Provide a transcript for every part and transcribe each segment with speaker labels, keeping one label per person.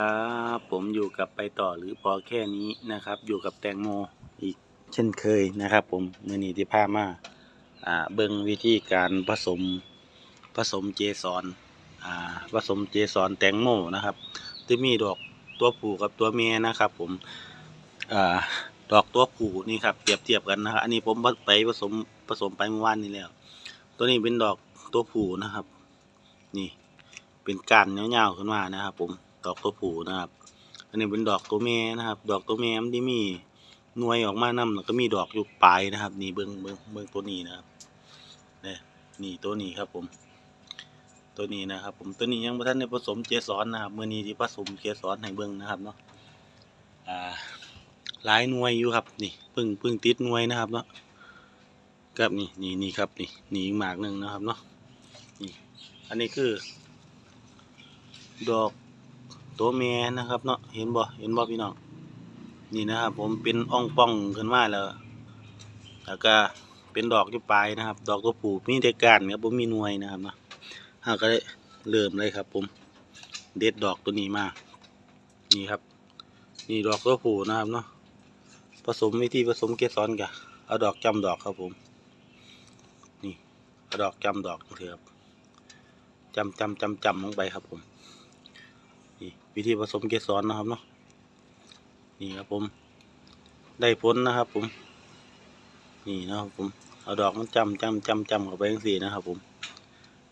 Speaker 1: ครับผมอยู่กับไปต่อหรือพอแค่นี้นะครับ อยู่กับแตงโมอีกเช่นเคยนะครับ ผมมือนี้ที่พามาอ่าเบิ่งวิธีการผสมผสมเจสอนอ่าผสมเจสอนแตงโมนะครับที่มีดอกตัวผู้กับตัวเมียนะครับ ผมอ่าดอกตัวผู้นี่ครับเปรียบเทียบกันนะครับอันนี้ผมไปผสมผสมไปเมื่อวานนี้แล้ว ตัวนี้เป็นดอกตัวผู้นะครับ นี่เป็นก้านยาวๆขึ้นมานะครับ ผม ดอกตัวผู้นะครับ อันนี้เป็นดอกตัวแม่นะครับ ดอกตัวแม่มันที่มีหน่วยออกมานำแล้วก็มีดอกอยู่ปลายนะครับ นี่เบิ้งเบิ้งเบิ้งตัวนี้นะครับนี่นี่ตัวนี้ครับผม ตัวนี้นะครับ ผมตัวนี้ยังบ่ทันได้ผสมเจสรนะครับมื้อนี้ที่ผสมเจสรให้เบิ่งนะครับเนาะอ่าหลายหน่วยอยู่ครับ นี่เพิ่งเพิ่งติดหน่วยนะครับเนาะครับนี่นี่นี่ครับนี่นี่หมากหนึ่งนะครับเนาะนี่อันนี้คือ ดอก ตัวแม่นะครับเนาะเห็นบ่เห็นบ่พี่น้องนี่นะครับผมเป็นอ่องป่องขึ้นมาแล้วแล้วก็เป็นดอกอยู่ปลายนะครับ ดอกตัวผู้มีแต่ก้านครับบ่มีหน่วยนะครับเนาะเฮาก็ได้เริ่มเลยครับ ผม เด็ดดอกตัวนี้มานี่ครับ นี่ดอกตัวผูนะครับเนาะผสมวิธีผสมเกสรกะเอาดอกจำดอกครับผม นี่เอาดอกจำดอกเถอะครับจำจำจำจำลงไปครับผม นี่วิธีผสมเกสรนะครับเนาะนี่ครับผม ได้ผลนะครับผม นี่นะครับผมเอาดอกมันจำจำจำจำเข้าไปทั้งสี่นะครับผม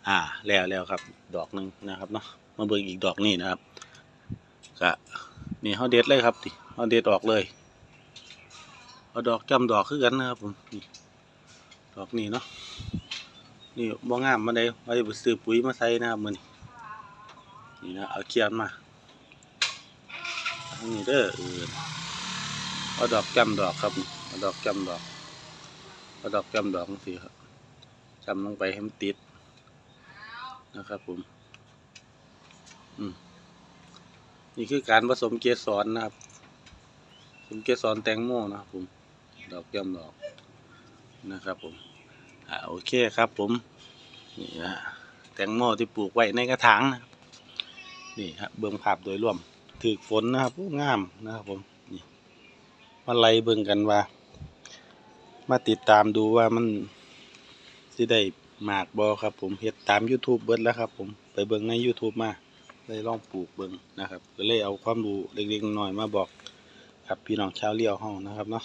Speaker 1: อ่าแล้วแล้วครับ ดอกหนึ่งนะครับเนาะมาเบิ่งอีกดอกนี่นะครับกะนี่เขาเด็ดเลยครับดิเขาเด็ดออกเลยเอาดอกจำดอกคือกันนะครับผมนี่ดอกนี่เนาะนี่บ่งามมาได้ไว้ไปซื้อปุ๋ยมาใส่นะครับมือนี้ นี่นะเอาเขียนมาอันนี้เด้อเออเอาดอกจำดอกครับเอาดอกจำดอกเอาดอกจำดอกจังซี่ครับจำลงไปให้มันติดนะครับผมอืมนี่คือการผสมเกสรนะครับผสมเกสรแตงโมนะครับผมดอกจำดอกนะครับผมอ่าโอเคครับผมนี่นะแตงโมที่ปลูกไว้ในกระถางนะ นี่ฮะเบื้องภาพโดยรวมถือฝนนะครับโอ้งามนะครับผมนี่มาไล่เบิ่งกันว่า มาติดตามดูว่ามันสิได้หมากบอครับ ผมเฮ็ดตาม YouTube เบิดแล้วครับ ผมไปเบิ่งใน YouTube มาเลยลองปลูกเบิ่งนะครับ ก็เลยเอาความรู้เล็กๆน้อยๆมาบอกครับพี่น้องชาวเลี้ยวเฮานะครับเนาะ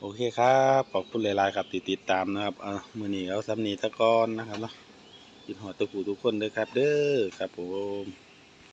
Speaker 1: โอเคครับขอบคุณหลายๆครับที่ติดตามนะครับเอามือนี้เอาสำนีตะกอนนะครับเนาะยินหอตะกูทุกคนเลยครับ เด้อครับผม